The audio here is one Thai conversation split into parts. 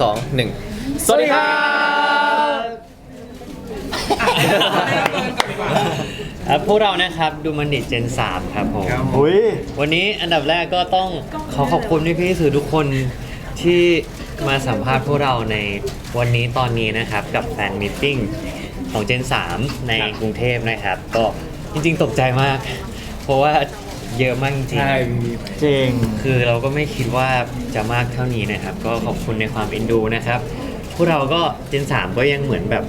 สองหนึ่งสวัสดีครับครับพวกเรานะครับดูมันดิเจน3ครับผมอุ้ยวันนี้อันดับแรกก็ต้องขอขอบคุณพี่พี่ๆสื่อทุกคนที่มาสัมภาษณ์พวกเราในวันนี้ตอนนี้นะครับ กับแฟนมิทติ้งของเจน 3 ในกรุงเทพนะครับ ก็จริงๆตกใจมาก เพราะว่า เยอะมากจริงๆใช่จริงคือเราก็ไม่คิดว่าจะมากเท่านี้นะครับ ก็ขอบคุณในความเอ็นดูนะครับ พวกเราก็เจน3ก็ยังเหมือนแบบ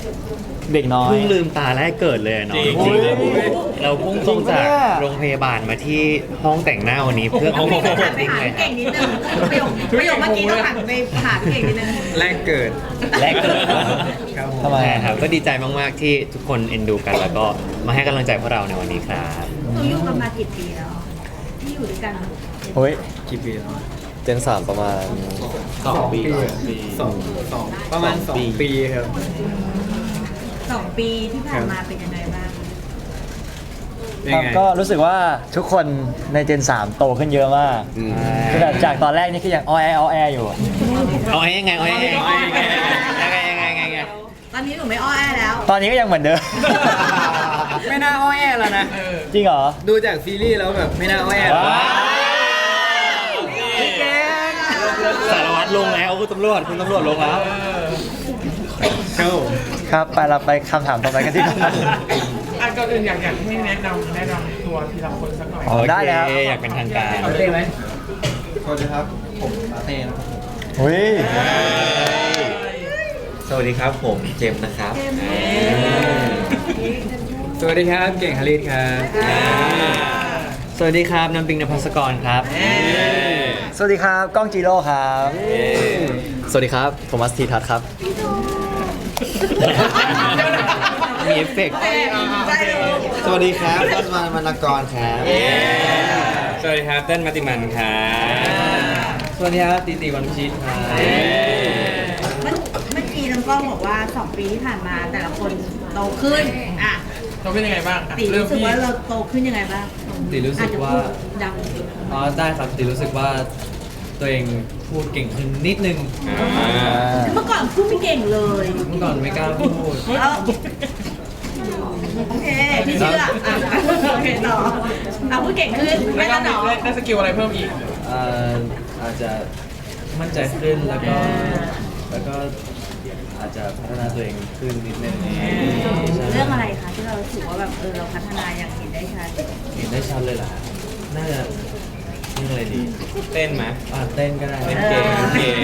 เด็กน้อย เพิ่งลืมตาแรกเกิดเลยอะเนาะจริง จริงๆจริงเราพุ่งตรงจากจริงปะเนี่ยโรงพยาบาลมาที่ห้องแต่งหน้าวันนี้เพื่อพี่พี่ต้องหันไปหาพี่เก่งนิดนึงประโยคประโยคเมื่อกี้ต้องหันไปหาพี่เก่งนิดนึงแรกเกิดแรกเกิด ครับผม ทำไม ใช่ครับก็ดีใจมาก ๆ ที่ทุกคนเอ็นดูกัน แล้วก็มาให้กำลังใจพวกเราในวันนี้ครับหนูอยู่กันมากี่ปีแล้วที่ อยู่ด้วยกันอุ้ยกี่ปีแล้วเจนสามประมาณ สองปีสองสองประมาณสองปีครับ สองปีที่ผ่านมาเป็นยังไงบ้างเป็นครับไง ก็รู้สึกว่าทุกคนในเจน 3 โตขึ้นเยอะมากคือแบบจากตอนแรกนี่คือยังอ้อแออ้อแออยู่ เอาให้ยังไงเอาให้ยังไงเอาให้ยังไงยังไงยังไงยังไง ตอนนี้หนูไม่อ้อแอแล้ว ตอนนี้ก็ยังเหมือนเดิม ไม่น่าอ้อแอแล้วนะ จริงเหรอ ดูจากซีรีส์แล้วแบบไม่น่าอ้อแอแล้วว้าวสารวัตรลงแล้วคุณตำรวจคุณตำรวจลงแล้วครับผมครับไปเราไปคำถามต่อไปกันดีกว่าอะก่อนอื่นอยากอยากให้แนะนำแนะนำตัวทีละคนสักหน่อยอ๋อได้เลยครับโออยากเป็นทางการเต้ไหมสวัสดีครับ ผมมาเต้นะครับอุ้ยสวัสดีครับผมเจมส์นะครับ สวัสดีครับ เก่งฮาริสครับสวัสดีครับน้ำปิงนภัสกรครับ สวัสดีครับก้องจีโร่ครับ สวัสดีครับ โทมัสทีทัศน์ครับ มีเอฟเฟกต์ได้เลยสวัสดีครับรัตมานมานกรครับ สวัสดีครับเต้นมัติมันครับสวัสดีครับตีตีวันชิตครับเมื่อเมื่อกี้น้องกล้องบอกว่าสองปีที่ผ่านมาแต่ละคนโตขึ้นอะ เราเป็นยังไงบ้างอะตีเริ่มรู้สึกที่ว่าเราโตขึ้นยังไงบ้างตีรู้สึกว่า อจจะพูดดังอ๋อได้ครับตีรู้สึกว่าตัวเองพูดเก่งขึ้นนิดนึงเมื่อก่อนพูดไม่เก่งเลยเมื่อก่อนไม่กล้าพูดแล้วโอเคพี่เชื่ออะโอเคต่อเอาพูดเก่งขึ้นแล้ไม่วก็ต้องหนอได้ได้สกิลอะไรเพิ่มอีก เอ่ออาจจะมั่นใจขึ้นแล้วก็แล้วก็ อาจจะพัฒนาตัวเองขึ้นนิดนึงใช่เรื่องอะไรคะที่เรารู้สึกว่าแบบเออเราพัฒนาอย่างเห็นได้ชัดเห็นได้ชัดเลยล่ะน่าจะเรื่องอะไรดีเต้นไหมอ่าเต้นก็ได้เต้นเก่งเก่ง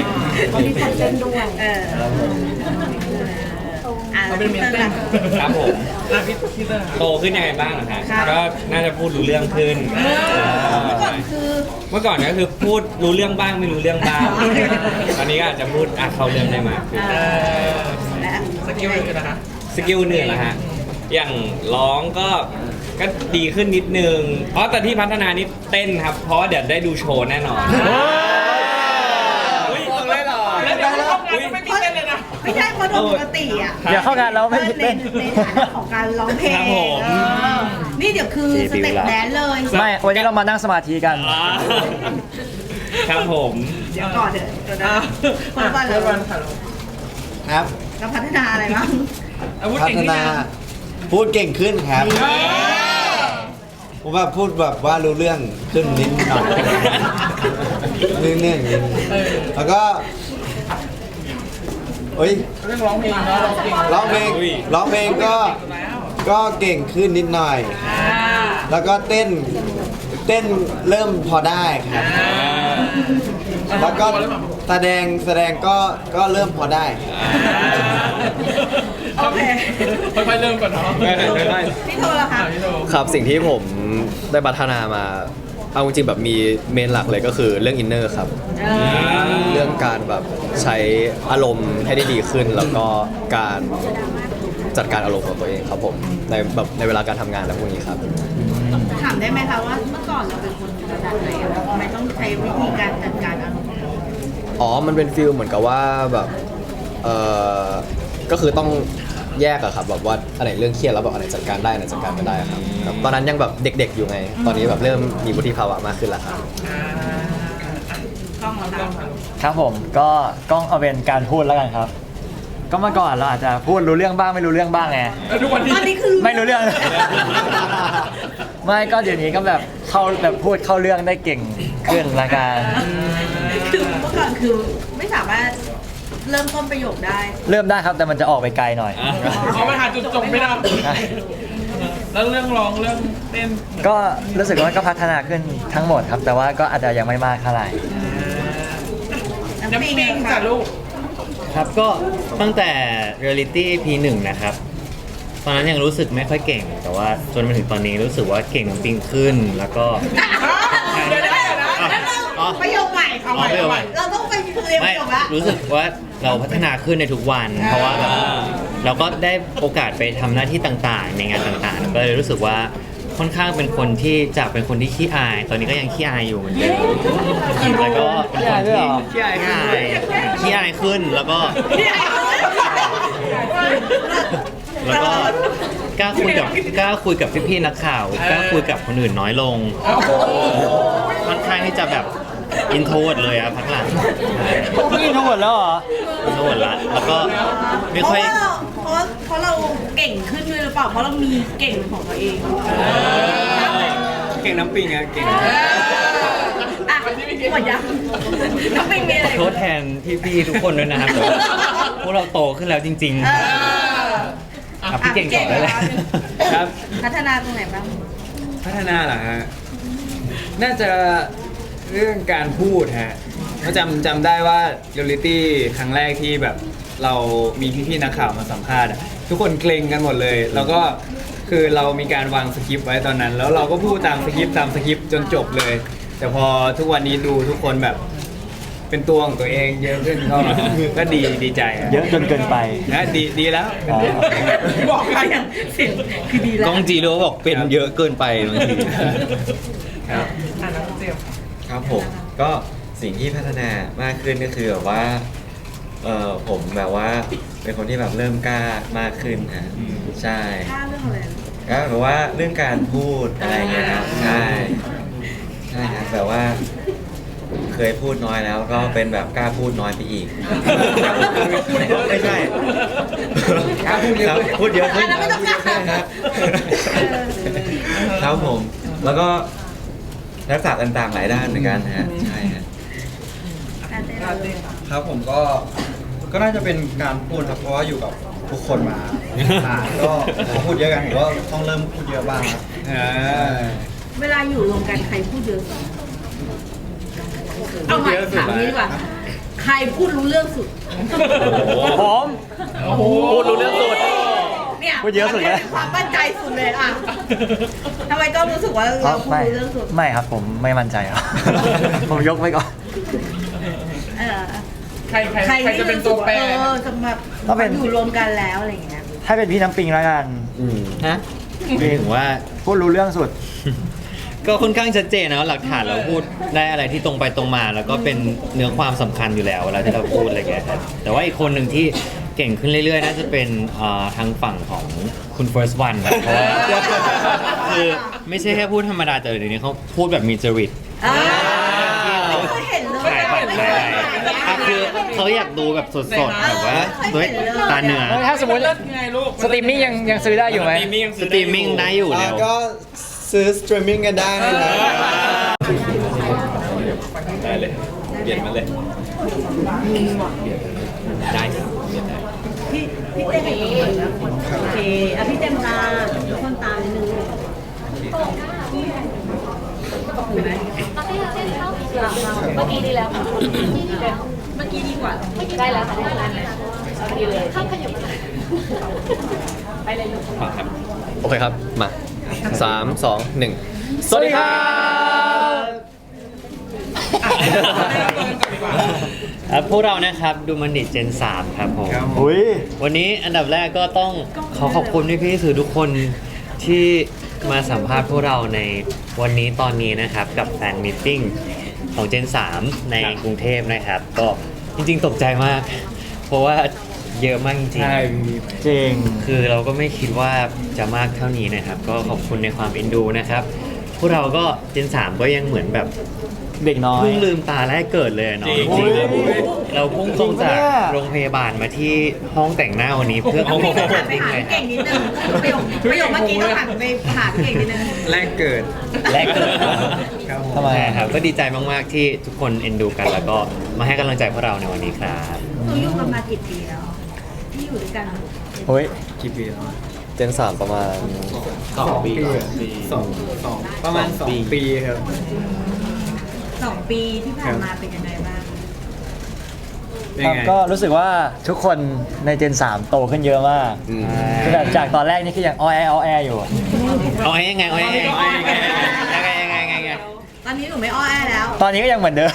เขามีคนเล่นด้วยเออครับผม อะเราเป็นเมนเต้นครับผม อะพี่พี่เตอร์ครับ โตขึ้นยังไงบ้างนะฮะก็น่าจะพูดรู้เรื่องขึ้น เมื่อก่อนคือ เมื่อก่อนก็คือพูดรู้เรื่องบ้างไม่รู้เรื่องบ้าง ตอนนี้ก็อาจจะพูดอะเข้าเรื่องได้มากขึ้น เอเอออและสกิลอื่นนะคะ สกิลหนึ่งนะฮะ อย่างร้องก็ ก็ดีขึ้นนิดนึง เพราะแต่ที่พัฒนานี่เต้นครับ เพราะว่าเดี๋ยวได้ดูโชว์แน่นอนอุ้ย ไม่ใช่เพราะโดยปกติอะเดี๋ยวเข้างานเราไม่ในเต้นในฐานะของการร้องเพลงครับผม เออนี่เดี๋ยวคือสเต็ปแดนซ์เลยไม่วันนี้เรามานั่งสมาธิกัน อ่าครับผมเดี๋ยวก่อนเถอะเดี๋ยวนะอะคนก่อนเลเริ่ยมวันถ่ายรูปครับเราพัฒนาอะไรบ้างอาวุธพัเก่งฒขึ้นนานะพูดเก่งขึ้นครับผมว่าพูดแบบว่ารู้เรื่องขึ้นนิดหน่อยนิดนึงแล้วก็ เฮ้ยเรื่องร้องเพลงเนาะร้องเพลงร้องเพลงร้องเพลงก็แล้วก็เก่งขึ้นนิดหน่อยอ่าแล้วก็เต้นเต้นเริ่มพอได้ครับ แล้วก็แสดงแสดงก็ก็เริ่มพอได้โอเคค่อยๆเริ่มก่อนเนาะพี่โทรละคะอะพี่โตครับสิ่งที่ผมได้พัฒนามา เอาจริงๆแบบมีเมนหลักเลยก็คือเรื่องอินเนอร์ครับเออเรื่องการแบบใช้อารมณ์ให้ได้ดีขึ้น แล้วก็การจัดการอารมณ์ของตัวเองครับผมในแบบในเวลาการทำงานและพวกนี้ครับ ถามได้ไหมคะว่าเมื่อก่อนเราเป็นคนระดับไหนอะทำไมต้องใช้วิธีการจัดการอารมณ์อ๋อ มันเป็นฟิลเหมือนกับว่าแบบ เออก็คือต้อง แยกอะครับแบบว่าอันไหนเรื่องเครียดแล้วแบบอันไหนจัดการได้อันไหนจัดการไม่ได้ครับครับตอนนั้นยังแบบเด็ก ๆ อยู่ไง ตอนนี้แบบเริ่มมีวุฒิภาวะมากขึ้นแล้วครับก็ล้องแล้วค่ะครับผมก็กล้องเอาเป็นการพูดแล้วกันครับ ก็เมื่อก่อนเราอาจจะพูดรู้เรื่องบ้างไม่รู้เรื่องบ้างไง แล้วทุกวันนี้ ตอนนี้คือไม่รู้เรื่อง ไม่ก็เดี๋ยวนี้ก็แบบเข้าแบบพูดเข้าเรื่องได้เก่งขึ้นละกัน คือเมื่อก่อนคือไม่สามารถ เริ่มต้นประโยคได้เริ่มได้ครับแต่มันจะออกไปไกลหน่อย เขาไปหาจุดจบไม่ได้แล้วเรื่องร้องเรื่องเต้นก็รู้สึกว่าก็พัฒนาขึ้นทั้งหมดครับ แต่ว่าก็อาจจะยังไม่มากเท่าไหร่ น้ำปิ้งจ้ะลูกครับก็ตั้งแต่ Reality EP หนึ่งนะครับ ตอนนั้นยังรู้สึกไม่ค่อยเก่ง แต่ว่าจนมาถึงตอนนี้รู้สึกว่าเก่งจริงขึ้น แล้วก็ ประโยคใหม่อ๋อประโยคใหม่เราต้องไปเคลียร์ปไม่ระโยคละ รู้สึกว่าเราพัฒนาขึ้นในทุกวัน เพราะว่าแบบเราก็ได้โอกาสไปทำหน้าที่ต่างๆ ในงานต่างๆ ก็เลยรู้สึกว่าค่อนข้างเป็นคนที่จากเป็นคนที่ขี้อาย ตอนนี้ก็ยังขี้อายอยู่เหมือนเดิมแล้วก็เป็นคนที่ขี้อายขี้อายขึ้นแล้วก็แล้วก็กล้าคุยกับกล้าคุยกับพี่ๆนักข่าวกล้าคุยกับคนอื่นน้อยลง ค่อนข้างที่จะแบบ อินโทรดเลยอะพักหลังนี่ทั้งหมดแล้วเหรอ อินโทรดละแล้วก็ไม่เพค่ราะอย ว่าเพราะว่าเพราะเราเก่งขึ้นด้วยหรือเปล่า เพราะเรามีเก่งของตัวเองเก่งน้ำปิงอะเก่งอะหมดยังน้องปิงมีอะไรโทษแทนพี่ๆทุกคนด้วยนะครับแต่ว่าพวกเราโตขึ้นแล้วจริง เออๆอะพี่เก่งก่อนได้เลยครับ พัฒนาตรงไหนบ้าง พัฒนาเหรอฮะ น่าจะ เรื่องการพูดฮะก็จำจำได้ว่าเรียลลิตี้ครั้งแรกที่แบบเรามีพี่ๆนักข่าวมาสัมภาษณ์อะทุกคนเกรงกันหมดเลย แล้วก็คือเรามีการวางสคริปต์ไว้ตอนนั้น แล้วเราก็พูดตามสคริปต์ตามสคริปต์จนจบเลย แต่พอทุกวันนี้ดูทุกคนแบบ เป็นตัวของตัวเองเยอะขึ้นก็ ก็ดีดีใจอะเยอะจนเกินไป นะดีดีแล้ว อ๋อ บอกใครยังเสียงคือดีแล้วกล้องจีโร่บอกเป็นเยอะเกินไปบางทีครับอะน้องเจมส์ ครับผมก็สิ่งที่พัฒนามากขึ้นก็คือแบบว่าเออผมแบบว่าเป็นคนที่แบบเริ่มกล้ามากขึ้นฮะใช่ค่าเรื่องอะไรก็แบบว่าเรื่องการพูดอะไรเงี้ยครับใช่ใช่ครับแบบว่า เคยพูดน้อยแล้วก็เป็นแบบกล้าพูดน้อยไปอีกไม่ใช่กล้าพูดเยอะครับพูดเยอะขึ้นอะแล้วไม่ต้องกล้าใช่ครับครับผมแล้วก็ ทักษะต่างๆหลายด้านเหมือนกันฮะใช่ฮะอะเต้นครับผมก็ก็น่าจะเป็นการพูดครับเพราะว่าอยู่กับทุกคนมานานก็พอพูดเยอะกันผมก็ต้องเริ่มพูดเยอะบ้างครับอ่าเวลาอยู่รวมกันใครพูดเยอะสุดเอาใหม่ถามนี้ดีกว่า ใครพูดรู้เรื่องสุด ผมพูดรู้เรื่องสุด เนี่ยพูดเยอะสุดเลยป็นความมั่นใจสุดเลยอะ ทำไมก็รู้สึกว่าเราพูดไม่รู้เรื่องสุดไม่ครับผมไม่มั่นใจครับ ผมยกไว้ก่อนเออใครใครใครจะเป็นตัวแปรเออจะแบบก็เป็น อยู่รวมกันแล้วอะไรอย่างเงี้ยให้เป็นพี่น้ำปิงแล้วกันฮะถึงว่าพูดรู้เรื่องสุด ก็ค่อนข้างชัดเจนนะว่าหลักฐานเราพูดได้อะไรที่ตรงไปตรงมา แล้วก็เป็นเนื้อความสำคัญอยู่แล้วเวลาที่เราพูดอะไรเงี้ยครับแต่ว่าอีกคนหนึ่งที่ เก่งขึ้นเรื่อยๆ น่าจะเป็นเอ่อทางฝั่งของคุณ first one ครับเพราะว่าคือไม่ใช่แค่พูดธรรมดาแต่เดี๋ยวนี้เขาพูดแบบมีจริต อ่าที่เราไม่เห็นเลยถ่ายบัตรถ่ายอะไรอะคือเขาอยากดูแบบสดๆแบบว่าด้วยตาเนื้อถ้าสมมติเลิศไงลูกสตรีมมิ่งยังยังซื้อได้อยู่ไหมสตรีมมิ่งยังสตรีมมิ่งได้อยู่แล้ว ก็ซื้อสตรีมมิ่งกันได้นะครับได้เลย เปลี่ยนมาเลย ได้ครับเรียนได้ พี่พี่เต้นเป็นคนแบบนะโอเคอะพี่เต็มตาทุกคนตานิดนึงถูกไหมเมื่อกี้ดีแล้วค่ะเมื่อกี้ดีกว่าได้แล้วค่ะได้แล้วเอาดีเลยข้ามขยับมาไปเลยลูกโอเคครับ มาสามสองหนึ่งสวัสดีครับ ครับพวกเรานะครับดูมันดิเจน3ครับผม อุ้ย วันนี้อันดับแรกก็ต้องขอขอบคุณพี่ๆสื่อทุกคนที่มาสัมภาษณ์พวกเราในวันนี้ตอนนี้นะครับ กับแฟนมิทติ้งของเจน3 ในกรุงเทพนะครับ ก็จริงๆตกใจมาก เพราะว่าเยอะมากจริงใช่ๆจริง คือเราก็ไม่คิดว่าจะมากเท่านี้นะครับ ก็ขอบคุณในความเอ็นดูนะครับทพวกเราก็เจนสามก็ยังเหมือนแบบ เด็กน้อย เพิ่งลืมตาแรกเกิดเลยอะเนาะจริงจริงโอ้ยๆเราพุ่งตรงจากโรงพยาบาลมาที่ห้องแต่งหน้าวันนี้เพื่อต้องมาไปฟิตหันไปติ้งหาเลยครัเก่บงนิดนึงประโยคประโยคเมื่อกี้ต้องหันไปหาพี่เก่งนิดนึงแรกเกิดแรกเกิด ครับผมทำไม ใช่อะครับก็ดีใจมากๆที่ทุกคนเอ็นดูกัน แล้วก็มาให้กำลังใจพวกเราในวันนี้ครับ หนูอยู่กันมากี่ปีแล้วที่อยู่ด้วยกันเฮ้ยกี่ปีแล้วเจนสามประมาณ สองปีสองสองประมาณสองปีครับ สองปีที่ผ่านมาเป็นยังไงบ้าง เป็นครับไง ก็รู้สึกว่าทุกคนในเจน 3 โตขึ้นเยอะมากอืม คือแบบจากตอนแรกนี่คือยังอ้อแออ้อแออยู่ เอาให้ยังไงเอาให้ยังไงเอาให้ยังไงยังไงยังไงยังไงยังไงตอนนี้หนูไม่อ้อแอแล้ว ตอนนี้ก็ยังเหมือนเดิม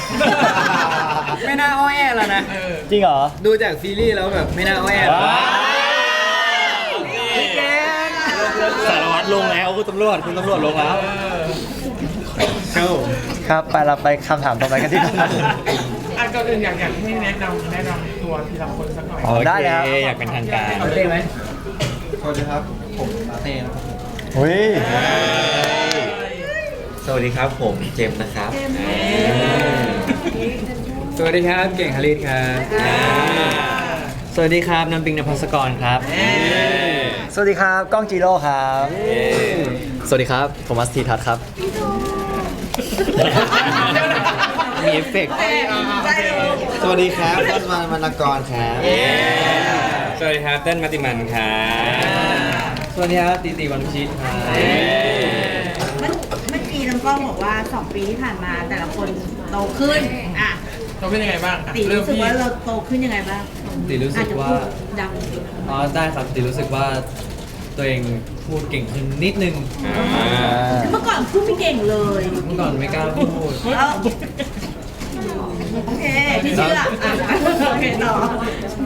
ไม่น่าอ้อแอแล้วนะ จริงเหรอ ดูจากซีรีส์แล้วแบบไม่น่าอ้อแอแล้วว้าว สารวัตรลงแล้วคุณตำรวจคุณตำรวจลงแล้ว ครับผมครับไปเราไปคำถามต่อไปกันดีกว่าอะก่อนอื่นอยากอยากให้แนะนำแนะนำตัวทีละคนสักหน่อยอ๋อได้เลยครับโอเคอยากเป็นทางการเอาเต้ไหมสวัสดีครับ ผมลาเต้นะครับเฮ้ยสวัสดีครับผมเจมส์นะครับสวัสดีครับเก่งฮาริสครับสวัสดีครับน้ำปิงนภัสกรครับ สวัสดีครับ ก้องจีโร่ครับ สวัสดีครับ โทมัสทีทัศน์ครับ มีเอฟเฟกต์ใช่เลย สวัสดีครับต้นมันมนกรครับสวัสดีครับเต้นมัติมันครับสวัสดีครับตีตีวันชิตครับเมื่อเมื่อกี้น้องกล้องบอกว่าสองปีที่ผ่านมาแต่ละคนโตขึ้นอะเราเป็นยังไงบ้างอะตีเริ่มรู้สึกที่ว่าเราโตขึ้นยังไงบ้างตีรู้สึกว่าอจจะพูดดังอ๋อได้ครับตีรู้สึกว่า ตัวเองพูดเก่งขึ้นนิดนึงเมื่อก่อนพูดไม่เก่งเลยเมื่อก่อนไม่กล้าพูด เอาโอเคพี่เชื่ออะโอเคต่อ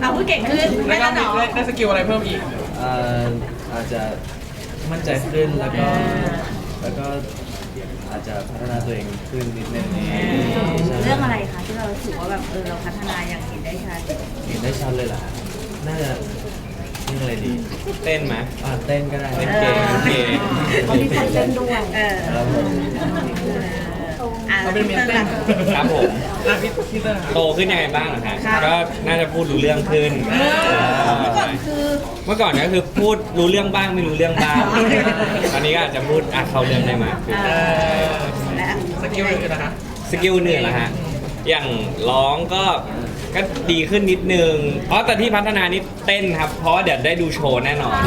เอาพูดเก่งขึ้นแล้ไม่วก็ก็หนอได้ได้สกิลอะไรเพิ่มอีก เอ่ออาจจะมั่นใจขึ้นแล้วก็แล้วก็อาจจะพัฒนาตัวเองขึ้นนิดนึงใช่เรื่องอะไรคะที่เรารู้สึกว่าแบบเออเราพัฒนาอย่างเห็นได้ชัดเห็นได้ชัดเลยล่ะน่าจะ เรื่องอะไรดี เต้นไหมอ่าเต้นก็ได้เต้นเก่งเก่งเขามีคนเล่นด้วยเออครับผมอะเราเป็นเมนเต้น ครับผม อะพี่พี่เตอร์ครับ โตขึ้นยังไงบ้างเหรอฮะครับ ก็น่าจะพูดรู้เรื่องขึ้นเมื่อก่อนคือ เมื่อก่อนก็คือพูดรู้เรื่องบ้างไม่รู้เรื่องบ้าง ตอนนี้ก็อาจจะพูดอะเข้าเรื่องได้มากขึ้น เออและสกิลอื่นนะคะสกิลเหนื่อยแล้วฮะ อย่างร้องก็ ก็ดีขึ้นนิดนึงเพราะแต่ที่พัฒนานี่เต้นครับ เพราะว่าเดี๋ยวได้ดูโชว์แน่นอน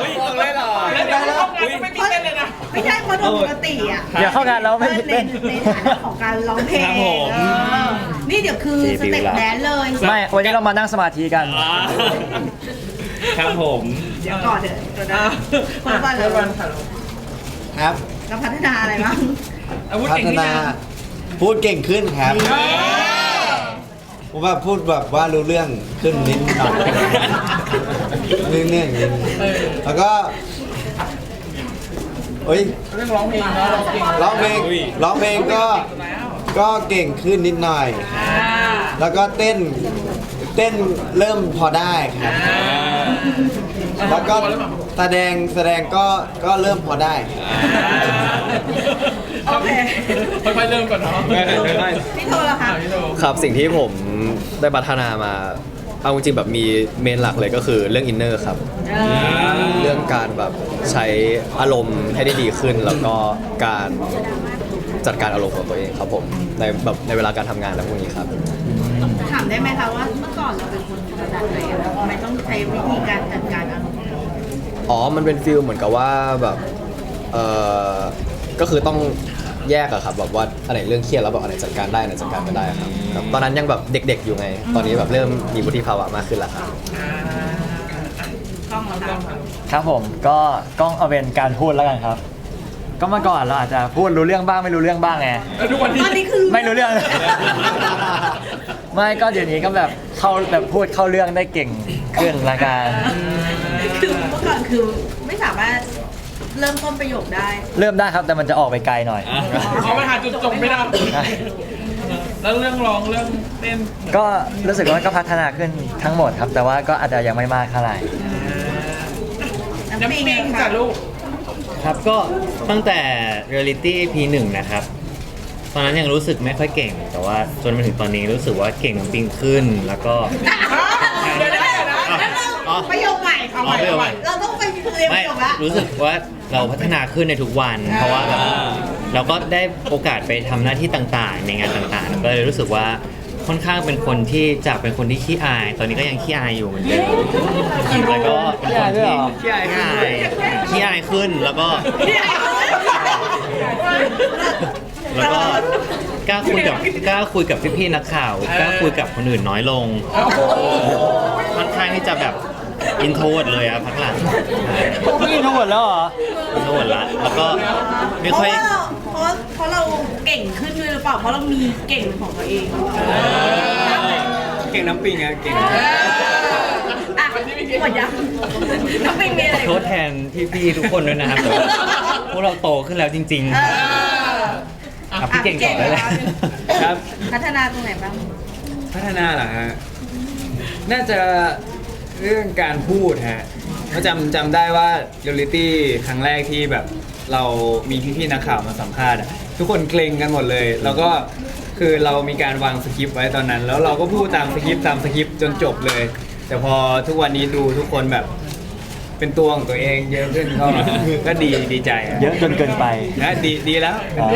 อุ้ยต้องเล่นหรอแล้วเดี๋ยวเข้างานก็ไม่มีเต้นเลยนะ ไม่ใช่เพราะโดยปกติอะเดี๋ยวเข้างานเราไม่ในเต้น ในฐานะของการร้องเพลงครับผม เออนี่เดี๋ยวคือสเต็ปแดนซ์เลย ไม่ วันนี้เรามานั่งสมาธิกันอ่าครับผม เดี๋ยวก่อนเดี๋ยวเดี๋ยวนะคนอะละวันเริ่มวันค่ะครับ เราพัฒนาอะไรบ้างอาวุธพัเก่งฒขึ้นนายัง พูดเก่งขึ้นครับผมว่าพูดแบบว่ารู้เรื่องขึ้นนิดหน่อยเรื่องเรื่องนิดแล้วก็เอ้ยเรื่องร้องเพลงเนาะเราเก่งร้องเพลงอุ้ยร้องเพลงก็แล้วก็เก่งขึ้นนิดหน่อยอ่าแล้วก็เต้นเต้นเริ่มพอได้ครับ แล้วก็แสดงแสดงก็ก็เริ่มพอได้ โอเคค่อยๆเริ่มก่อนเนาะพี่โทรแล้วอะค่ะพี่โตครับสิ่งที่ผมได้พัฒนามา เอาจริงๆแบบมีเมนหลักเลยก็คือเรื่องอินเนอร์ครับเรื่องการแบบใช้อารมณ์ให้ได้ดีขึ้น แล้วก็การจัดการอารมณ์ของตัวเองครับผมในแบบในเวลาการทำงานและพวกนี้ครับ ถามได้ไหมคะว่าเมื่อก่อนเราเป็นคนแบบไหนอะทำไมต้องใช้วิธีการจัดการอารมณ์ อ๋อ มันเป็นฟิลเหมือนกับว่าแบบเออก็คือต้องแยกอะครับแบบว่าอันไหนเรื่องเครียดแล้วแบบอันไหนจัดการได้อันไหนจัดการไม่ได้ครับครับ ตอนนั้นยังแบบเด็ก ๆ อยู่ไง ตอนนี้แบบเริ่มมีวุฒิภาวะมากขึ้นแล้วครับอ่ากล้องเราต้องค่ะค่ะครับผมก็กล้องเอาเป็นการพูดแล้วกันครับ ก็เมื่อก่อนเราอาจจะพูดรู้เรื่องบ้างไม่รู้เรื่องบ้างไง แล้วทุกวันนี้ตอนนี้คือไม่รู้เรื่อง ไม่ก็เดี๋ยวนี้ก็แบบเข้าแบบพูดเข้าเรื่องได้เก่ง ขึ้นละกันคือเมื่อก่อนคือไม่สามารถเริ่มต้นประโยคได้ เริ่มได้ครับแต่มันจะออกไปไกลหน่อยเอาไปหาจุดจบไม่ได้ แล้วเรื่องร้องเรื่องเต้นก็รู้สึกว่าก็พัฒนาขึ้นทั้งหมดครับ แต่ว่าก็อาจจะยังไม่มากเท่าไหร่น้ำปิงจ้ะลูกคครับก็ตั้งแต่ Reality EP หนึ่งนะครับ ตอนนั้นยังรู้สึกไม่ค่อยเก่ง แต่ว่าจนมาถึงตอนนี้รู้สึกว่าเก่งปิงขึ้นแล้วก็ เดี๋ยวได้นะ อ๋อ ประโยคใหม่เอาใหม่อ๋อประโยคใหม่ เราต้องไปเรียนปไม่ระโยคละรู้สึกว่าเราพัฒนาขึ้นในทุกวัน เพราะว่าแบบเราก็ได้โอกาสไปทำหน้าที่ต่างๆ ในงานต่างๆ ก็เลยรู้สึกว่าค่อนข้างเป็นคนที่จากเป็นคนที่ขี้อาย ตอนนี้ก็ยังขี้อายอยู่เหมือนเดิมแล้วก็เป็นคนที่ขี้อายขึ้นขี้อายขึ้นแล้วก็ แล้วก็กล้าคุยกับกล้าคุยกับพี่ๆนักข่าวกล้าคุยกับคนอื่นน้อยลงค่อนข้างที่จะแบบ อินโทรดเลยอะพักหลังพี่ทั้งหมดแล้วเหรอ อินโทรดละแล้วก็ไม่เพค่อยราะว่าเราเพราะเพราะเราเก่งขึ้นด้วยหรือเปล่า เพราะเรามีเก่งของตัวเองเก่งน้ำปิงอะเก่งอะหมดยังน้องปิงมีอะไรโทษแทนพี่ๆทุกคนด้วยนะครับแต่ว่าพวกเราโตขึ้นแล้วจริงเออๆอะพี่เก่งก่อนได้เลย ครับ พัฒนาตรงไหนบ้าง พัฒนาเหรอฮะ น่าจะ เรื่องการพูดฮะเพราะจำจำได้ว่าเรียลลิตี้ครั้งแรกที่แบบเรามีพี่ๆนักข่าวมาสัมภาษณ์อะทุกคนเกรงกันหมดเลย แล้วก็คือเรามีการวางสคริปต์ไว้ตอนนั้น แล้วเราก็พูดตามสคริปต์ตามสคริปต์จนจบเลย แต่พอทุกวันนี้ดูทุกคนแบบเป็นตัวของตัวเองเยอะขึ้นก็ก็ดีดีใจอะเยอะจนเกินไป นะดีดีแล้ว อ๋อ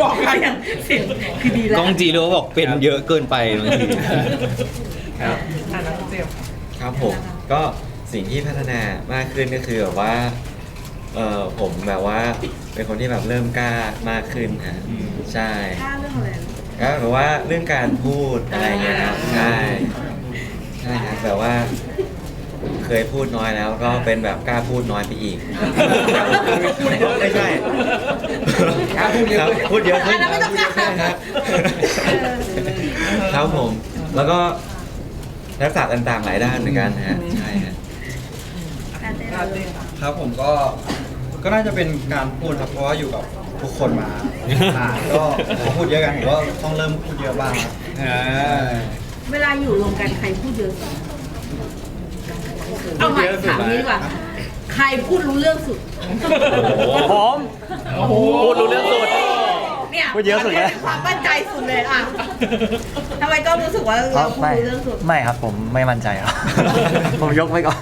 บอกเขาอย่างเสียงคือดีแล้วกองจีโร่บอกเป็นเยอะเกินไปบางทีครับอะน้องเจมส์ ครับผมก็สิ่งที่พัฒนามากขึ้นก็คือแบบว่าเออผมแบบว่าเป็นคนที่แบบเริ่มกล้ามากขึ้นฮะใช่กล้าเรื่องอะไรก็แบบว่าเรื่องการพูดอะไรเงี้ยครับใช่ใช่ครับแบบว่า เคยพูดน้อยแล้วก็เป็นแบบกล้าพูดน้อยไปอีกไม่ใช่กล้าพูดเยอะครับพูดเยอะขึ้นอะแล้วไม่ต้องกล้าใช่ครับครับผมแล้วก็ ทักษะต่างๆหลายด้านเหมือนกันฮะใช่ฮะอะเต้นครับผมก็ก็น่าจะเป็นการพูดครับเพราะว่าอยู่กับทุกคนมานานก็พอพูดเยอะกันผมก็ต้องเริ่มพูดเยอะบ้างครับอ่า เวลาอยู่รวมกันใครพูดเยอะสุดเอาใหม่ถามนี้ดีกว่า ใครพูดรู้เรื่องสุด ผมพูดรู้เรื่องสุดเนี่ย พูดเยอะสุดเลยมันป็นความมั่นใจสุดเลยอะทำไมก็รู้สึกว่าเราพูดไม่รู้เรื่องสุดไม่ครับผมไม่มั่นใจครับ ผมยกไว้ก่อน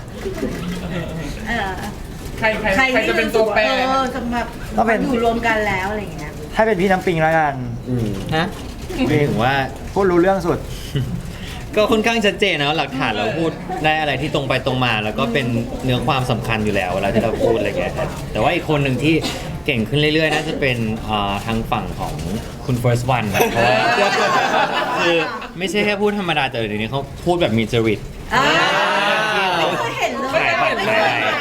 เออใครใครใครจะเป็นตัวแปร เออสำหรับก็เป็น อยู่รวมกันแล้วอะไรอย่างเงี้ยถ้าเป็นพี่น้ำปิงแล้วกันฮะไม่ถึงว่าพูดรู้เรื่องสุด ก็ค่อนข้างชัดเจนนะหลักฐานเราพูดได้อะไรที่ตรงไปตรงมา แล้วก็เป็นเนื้อความสำคัญอยู่แล้วเวลาที่เราพูดอะไรเงี้ยครับแต่ว่าอีกคนหนึ่งที่เก่งขึ้นเรื่อยๆ น่าจะเป็นอ่าทางฝั่งของคุณ first one นะเพราะว่าคือไม่ใช่แค่พูดธรรมดาแต่เดี๋ยวนี้เขาพูดแบบมีจริต อ่าที่เราไม่เคยเห็นเลยถ่ายบัตรถ่ายอะไรอะ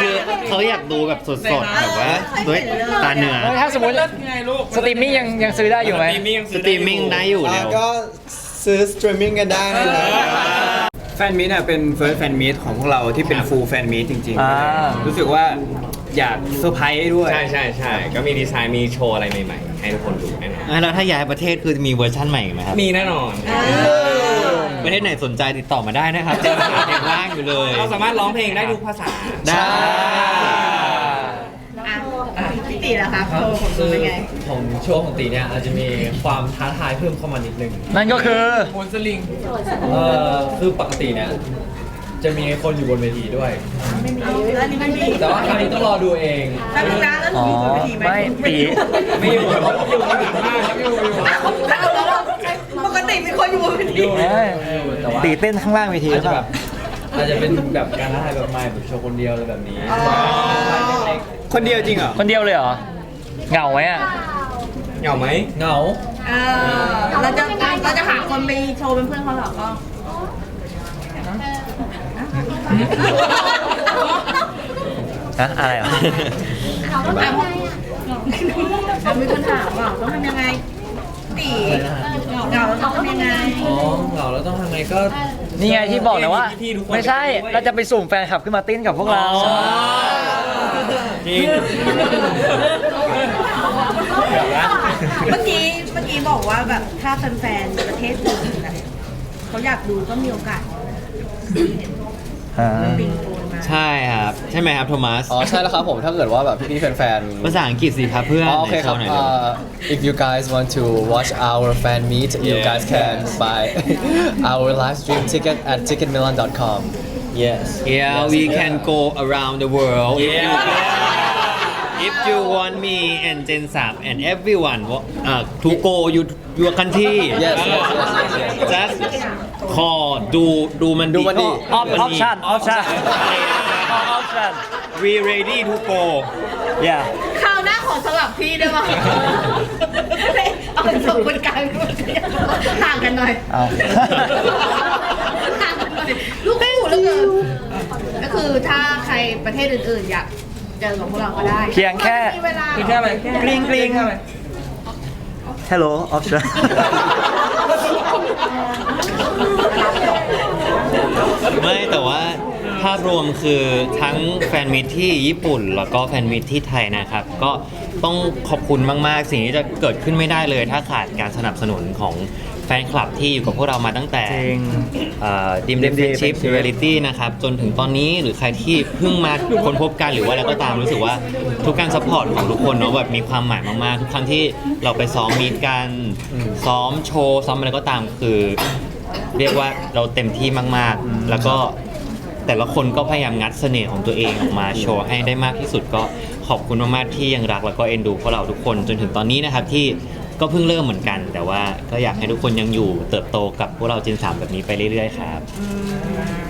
คือเขาอยากดูแบบสดๆแบบว่าด้วยตาเนื้อถ้าสมมติเลิศไงลูกสตรีมมิ่งยังยังซื้อได้อยู่ไหม สตรีมมิ่งได้อยู่อ่าแล้วก็ซื้อสตรีมมิ่งกันได้นะครับ แฟนมิตอะเป็น first แฟนมิตของพวกเราที่เป็น full แฟนมิตจริงอ่า ๆ รู้สึกว่า อยากเซอร์ไพรส์ด้วย ใช่ใช่ใช่ก็มีดีไซน์มีโชว์อะไรใหม่ๆ ให้ทุกคนดูแน่นอนอะแล้วถ้าย้ายประเทศคือมีเวอร์ชั่นใหม่อีกไหมครับ มีแน่นอนประเทศไหนสนใจติดต่อมาได้นะครับเจมส์ยังว่างอยู่เลยเราสามารถร้องเพลงได้ทุกภาษาได้ อะพี่ตีนะครับโชว์ของตัวเป็นไง ของโชว์ของตีเนี่ยอาจจะมีความท้าทายเพิ่มเข้ามานิดนึงนั่นก็คือมนต์สลิงเอ่อคือปกติเนี่ย จะมีคนอยู่บนเวทีด้วยไม่มีแล้วนี่ไม่มีแต่ว่าครั้งนี้ต้องรอดูเอง แล้วมีนะแล้วหนูอ๋อมีบนเวทีไหมไม่ตีไม่อยู่ครับอยู่อยู่ข้างครับอยู่อยู่ปกติมีคนอยู่บนเวทีอยู่เอ้ยอยู่แต่ว่าตีเต้นข้างล่างเวทีหอารืจอเปจะแบล่าบอาจจะเป็นแบบการท้าทายแบบใหม่แบบโชว์คนเดียวอะไรแบบนี้คนเดียวจริงเหรอคนเดียวเลยเหรอเหงาไหมอะเหงาไหมเหงา เออเราจะเราจะหาคนไปโชว์เป็นเพื่อนเขาเหรอก็ ฮะอะไรเหรอเราต้องถามเรามีคนถามว่าต้องทำยังไงตีเหงาเราต้องทำยังไงอ๋อเหงาแล้วต้องทำไงก็ นี่ไงที่บอกแล้วว่า พี่ๆทุกคนไม่ใช่เราจะไปสุ่มแฟนคลับขึ้นมาเต้นกับพวกเรา จริงเมื่อกี้เมื่อกี้บอกว่าแบบถ้าแฟนๆประเทศอื่นนะเขาอยากดูก็มีโอกาส อ่า ปิงโอนมาใช่ครับ ใช่ไหมครับโทมัสอ๋อใช่แล้วครับผมถ้าเกิดว่าแบบพี่ๆแฟนๆ ภาษาอังกฤษสิครับเพื่อนอ๋อโอเคไหนครับโชว์หน่อยเร็ว uh, if you guys want to watch our fan meet you guys can buy our live stream ticket at ticketmilan.com yes Yeah, we can go around the world. If you If you want me and Gen 3 and everyone wa- uh, to go you your country Yes, yes, yes, yes, yes. just call ดูดูมันดูมันดี ออฟออปชั่นออปชั่นออปชั่น we ready to go yeah คราวหน้าขอสลับพี่ได้ไหมเอาเป็นสองคนกลางห่างกันหน่อยเอาห่างกันหน่อยลูกคู่แล้วกันก็คือถ้าใครประเทศอื่นๆอยากเจอกับพวกเราก็ได้เพียงแค่ มีเวลาคือแค่อะไรแค่กริ๊งกริ๊ง แค่อะไร hello ออปชั่นไม่แต่ว่าภาพรวมคือทั้งแฟนมิตที่ญี่ปุ่นแล้วก็แฟนมิตที่ไทยนะครับ ก็ ต้องขอบคุณมาก ๆ สิ่งที่จะเกิดขึ้นไม่ได้เลย ถ้าขาดการสนับสนุนของแฟนคลับที่อยู่กับพวกเรามาตั้งแต่จริง ดิมเดมเฟนชิพเรียลิตี้นะครับ จนถึงตอนนี้หรือใครที่เพิ่งมาค้นพบกันหรือว่าอะไรก็ตามรู้สึกว่าทุกการซัพพอร์ตของทุกคนเนาะแบบมีความหมายมาก ๆ ทุกครั้งที่เราไปซ้อมมีดกัน ซ้อมโชว์ ซ้อมอะไรก็ตามคือ เรียกว่าเราเต็มที่มาก ๆ แล้วก็แต่ละคนก็พยายามงัดเสน่ห์ของตัวเองออกมาโชว์ให้ได้มากที่สุดก็ ขอบคุณมากๆที่ยังรักแล้วก็เอ็นดูพวกเราทุกคนจนถึงตอนนี้นะครับที่ก็เพิ่งเริ่มเหมือนกัน แต่ว่าก็อยากให้ทุกคนยังอยู่เติบโตกับพวกเราเจนสามแบบนี้ไปเรื่อยๆครับ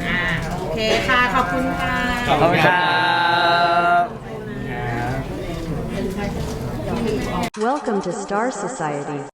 อ่าโอเคค่ะ ขอบคุณค่ะ ขอบคุณครับ Welcome to Star Society.